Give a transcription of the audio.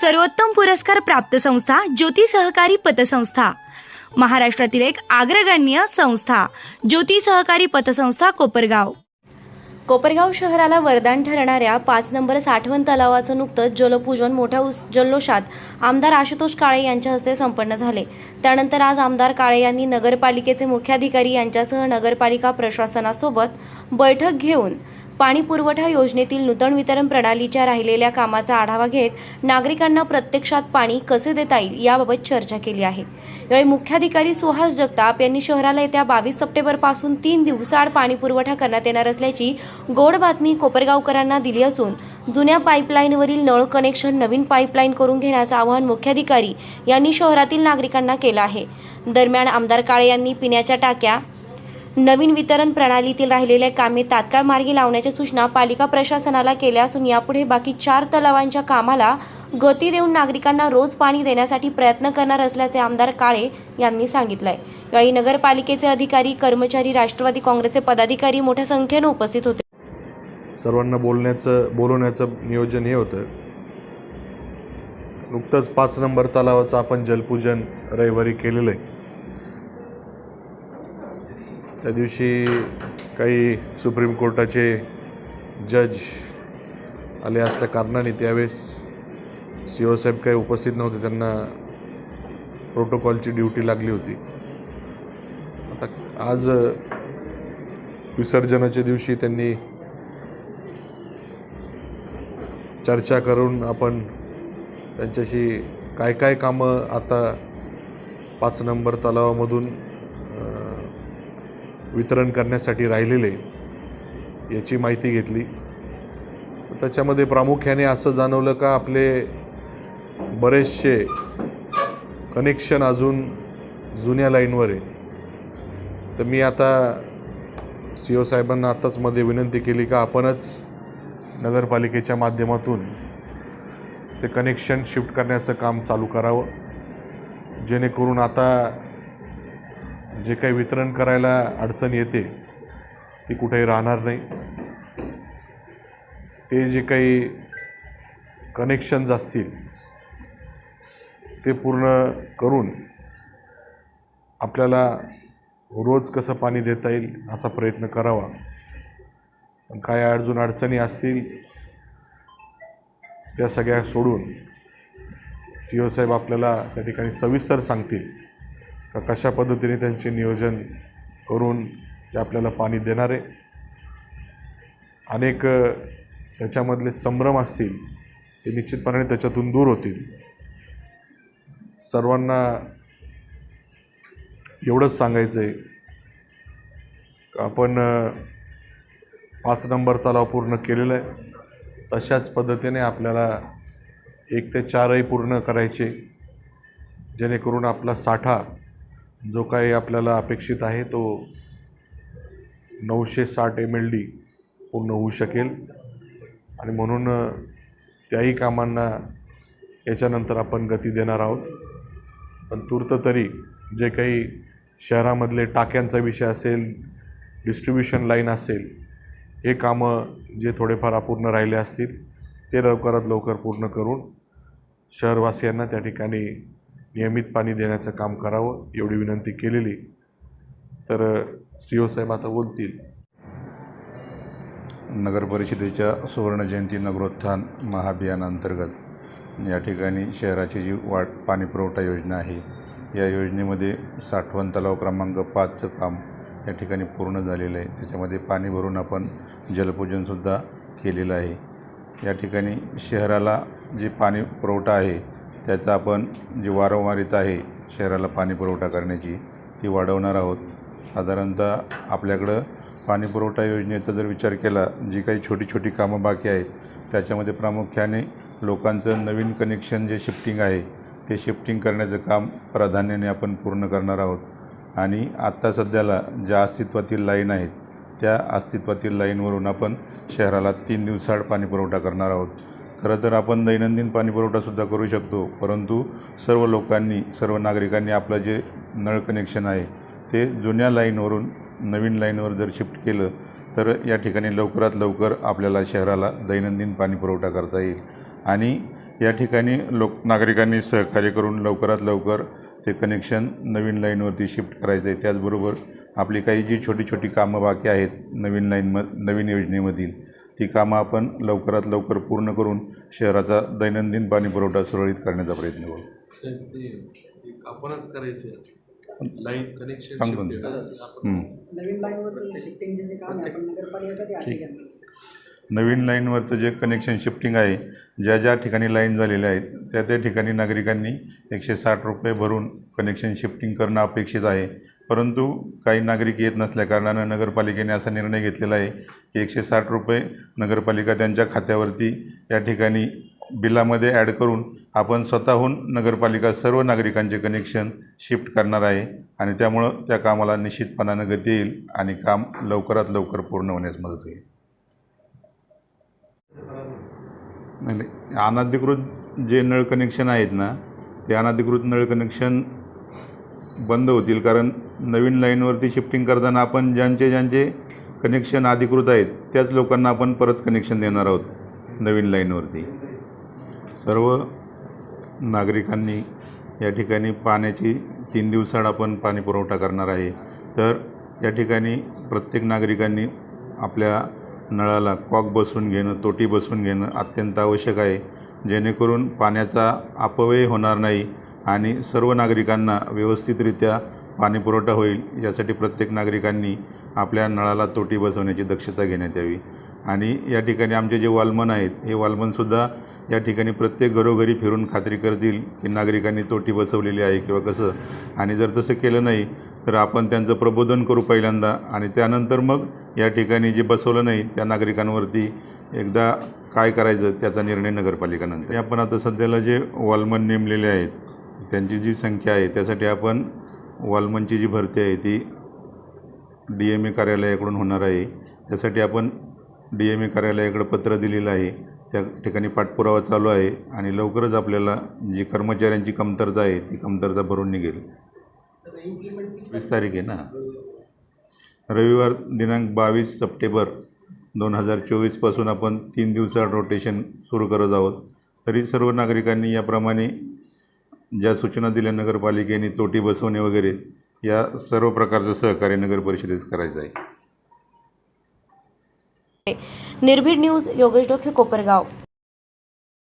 सर्वोत्तम पुरस्कार प्राप्त संस्था ज्योती सहकारी पतसंस्था. महाराष्ट्रातील एक अग्रगण्य संस्था ज्योती सहकारी पतसंस्था कोपरगाव. कोपरगाव शहराला वरदान ठरणाऱ्या पाच नंबर साठवण तलावाचं नुकतंच जलपूजन मोठ्या उस जल्लोषात आमदार आशुतोष काळे यांच्या हस्ते संपन्न झाले. त्यानंतर आज आमदार काळे यांनी नगरपालिकेचे मुख्याधिकारी यांच्यासह नगरपालिका प्रशासनासोबत बैठक घेऊन पाणी पुरवठा योजनेतील नूतन वितरण प्रणालीच्या राहिलेल्या कामाचा आढावा घेत नागरिकांना प्रत्यक्षात पाणी कसे देता येईल याबाबत चर्चा केली आहे. यावेळी मुख्याधिकारी सुहास जगताप यांनी शहराला येत्या बावीस सप्टेंबरपासून तीन दिवसाआड पाणी पुरवठा करण्यात येणार असल्याची गोड बातमी कोपरगावकरांना दिली असून जुन्या पाईपलाईनवरील नळ कनेक्शन नवीन पाईपलाईन करून घेण्याचं आवाहन मुख्याधिकारी यांनी शहरातील नागरिकांना केलं आहे. दरम्यान आमदार काळे यांनी पिण्याच्या टाक्या नवीन वितरण प्रणालीतील राहिलेल्या कामे तात्काळ मार्गी लावण्याच्या सूचना पालिका प्रशासनाला केल्या असून यापुढे बाकी चार तलावांच्या कामाला गती देऊन नागरिकांना रोज पाणी देण्यासाठी प्रयत्न करणार असल्याचे आमदार काळे यांनी सांगितलंय. यावेळी नगरपालिकेचे अधिकारी कर्मचारी राष्ट्रवादी काँग्रेसचे पदाधिकारी मोठ्या संख्येनं उपस्थित होते. सर्वांना बोलण्याचं बोलवण्याचं नियोजन हे होतं. नुकतंच पाच नंबर तलावाचं आपण जलपूजन रविवारी केलेलं आहे. त्या दिवशी काही सुप्रीम कोर्टाचे जज आले असल्या कारणाने त्यावेळेस सी ओ साहेब काही उपस्थित नव्हते त्यांना प्रोटोकॉलची ड्युटी लागली होती. आता आज विसर्जनाच्या दिवशी त्यांनी चर्चा करून आपण त्यांच्याशी काय काय कामं आता पाच नंबर तलावामधून वितरण करण्यासाठी राहिलेले याची माहिती घेतली. त्याच्यामध्ये प्रामुख्याने असं जाणवलं का आपले बरेचसे कनेक्शन अजून जुन्या लाईनवर आहे. तर मी आता सी ओ साहेबांना आत्ताच मध्ये विनंती केली का आपणच नगरपालिकेच्या माध्यमातून ते कनेक्शन शिफ्ट करण्याचं काम चालू करावं. जेणेकरून आता जे काही वितरण करायला अडचण येते ती कुठेही राहणार नाही. ते जे काही कनेक्शन्स असतील ते पूर्ण करून आपल्याला रोज कसं पाणी देता येईल असा प्रयत्न करावा. पण काय अडचण अडचणी असतील त्या सगळ्या सोडून सी ओ साहेब आपल्याला त्या ठिकाणी सविस्तर सांगतील. का कशा पद्धतीने त्यांचे नियोजन करून ते आपल्याला पाणी देणारे? अनेक त्याच्यामधले संभ्रम असतील ते निश्चितपणाने त्याच्यातून दूर होतील. सर्वांना एवढंच सांगायचं आहे का आपण पाच नंबर तलाव पूर्ण केलेलं आहे. तशाच पद्धतीने आपल्याला एक ते चारही पूर्ण करायचे जेणेकरून आपला साठा जो काही आपल्याला अपेक्षित आहे तो नऊशे साठ एम एल डी पूर्ण होऊ शकेल. आणि म्हणून त्याही कामांना याच्यानंतर आपण गती देणार आहोत. पण तूर्त तरी जे काही शहरामधले टाक्यांचा विषय असेल डिस्ट्रीब्युशन लाईन असेल हे कामं जे थोडेफार अपूर्ण राहिले असतील ते लवकरात लवकर पूर्ण करून शहरवासियांना त्या ठिकाणी नियमित पाणी देण्याचं काम करावं एवढी विनंती केलेली. तर सी ओ साहेब आता बोलतील. नगरपरिषदेच्या सुवर्णजयंती नगरोत्थान महाभियानांतर्गत या ठिकाणी शहराची जी वाट पाणी पुरवठा योजना आहे या योजनेमध्ये साठवण तलाव क्रमांक पाचचं काम या ठिकाणी पूर्ण झालेलं आहे. त्याच्यामध्ये पाणी भरून आपण जलपूजनसुद्धा केलेलं आहे. या ठिकाणी शहराला जे पाणी पुरवठा आहे त्याचा आपण जी वारंवारिता आहे शहराला पाणी पुरवठा करण्याची ती वाढवणार आहोत. साधारणतः आपल्याकडं पाणी पुरवठा योजनेचा जर विचार केला जी काही छोटी छोटी कामं बाकी आहेत त्याच्यामध्ये प्रामुख्याने लोकांचं नवीन कनेक्शन जे शिफ्टिंग आहे ते शिफ्टिंग करण्याचं काम प्राधान्याने आपण पूर्ण करणार आहोत. आणि आत्ता सध्याला ज्या अस्तित्वातील लाईन आहेत त्या अस्तित्वातील लाईनवरून आपण शहराला तीन दिवसाआड पाणी पुरवठा करणार आहोत. खरं तर आपण दैनंदिन पाणी पुरवठासुद्धा करू शकतो परंतु सर्व लोकांनी सर्व नागरिकांनी आपलं जे नळ कनेक्शन आहे ते जुन्या लाईनवरून नवीन लाईनवर जर शिफ्ट केलं तर या ठिकाणी लवकरात लवकर आपल्याला शहराला दैनंदिन पाणी पुरवठा करता येईल. आणि या ठिकाणी लोक नागरिकांनी सहकार्य करून लवकरात लवकर ते कनेक्शन नवीन लाईनवरती शिफ्ट करायचं आहे त्याचबरोबर आपली काही जी छोटी छोटी कामं बाकी आहेत नवीन लाईन म नवीन योजनेमधील ती कामं आपण लवकरात लवकर पूर्ण करून शहराचा दैनंदिन पाणी पुरवठा सुरळीत करण्याचा प्रयत्न करू. आपणच करायचे लाईन कनेक्शन सांगतो. हं. नवीन लाईनवरचं जे कनेक्शन शिफ्टिंग आहे ज्या ज्या ठिकाणी लाईन झालेल्या आहेत त्या त्या ठिकाणी नागरिकांनी एकशे साठ रुपये भरून कनेक्शन शिफ्टिंग करणं अपेक्षित आहे. परंतु काही नागरिक येत नसल्याकारणानं नगरपालिकेने असा निर्णय घेतलेला आहे की एकशे साठ रुपये नगरपालिका त्यांच्या खात्यावरती या ठिकाणी बिलामध्ये ॲड करून आपण स्वतःहून नगरपालिका सर्व नागरिकांचे कनेक्शन शिफ्ट करणार आहे आणि त्यामुळं त्या कामाला निश्चितपणानं गती येईल आणि काम लवकरात लवकर पूर्ण होण्यास मदत होईल. नाही. अनधिकृत जे नळ कनेक्शन आहेत ना ते अनधिकृत नळ कनेक्शन बंद होतील. कारण नवीन लाईनवरती शिफ्टिंग करताना आपण ज्यांचे ज्यांचे कनेक्शन अधिकृत आहेत त्याच लोकांना आपण परत कनेक्शन देणार आहोत नवीन लाईनवरती. सर्व नागरिकांनी या ठिकाणी पाण्याची तीन दिवसाड आपण पाणी पुरवठा करणार आहे. तर या ठिकाणी प्रत्येक नागरिकांनी आपल्या नळाला कॉक बसवून घेणं तोटी बसवून घेणं अत्यंत आवश्यक आहे. जेणेकरून पाण्याचा अपव्यय होणार नाही. आणि सर्व नागरिकांना व्यवस्थितरित्या पाणीपुरवठा होईल यासाठी प्रत्येक नागरिकांनी आपल्या नळाला तोटी बसवण्याची दक्षता घेण्यात यावी. आणि या ठिकाणी आमचे जे वालमन आहेत हे वालमनसुद्धा या ठिकाणी प्रत्येक घरोघरी फिरून खात्री करतील की नागरिकांनी तोटी बसवलेली आहे किंवा कसं. आणि जर तसं केलं नाही तर आपण त्यांचं प्रबोधन करू पहिल्यांदा आणि त्यानंतर मग या ठिकाणी जे बसवलं नाही त्या नागरिकांवरती एकदा काय करायचं त्याचा निर्णय नगरपालिकानंतर. आपण आता सध्याला जे वॉलमन नेमलेले आहेत त्यांची जी संख्या आहे त्यासाठी आपण वॉलमनची जी भरती आहे ती डी एम ए कार्यालयाकडून होणार आहे. त्यासाठी आपण डी एम ए कार्यालयाकडे पत्र दिलेलं आहे. त्या ठिकाणी पाठपुरावा चालू आहे आणि लवकरच आपल्याला जी कर्मचाऱ्यांची कमतरता आहे ती कमतरता भरून निघेल. वीस तारीख आहे ना? रविवार दिनांक बावीस सप्टेंबर दोन हजार चोवीसपासून आपण तीन दिवसात रोटेशन सुरू करत आहोत. तरी सर्व नागरिकांनी याप्रमाणे ज्या सूचना दिल्या नगरपालिकेने तोटी बसवणे वगैरे या सर्व प्रकारचं सहकार्य नगर परिषदेत करायचं आहे. निर्भीड न्यूज योगेश डोखे कोपरगाव.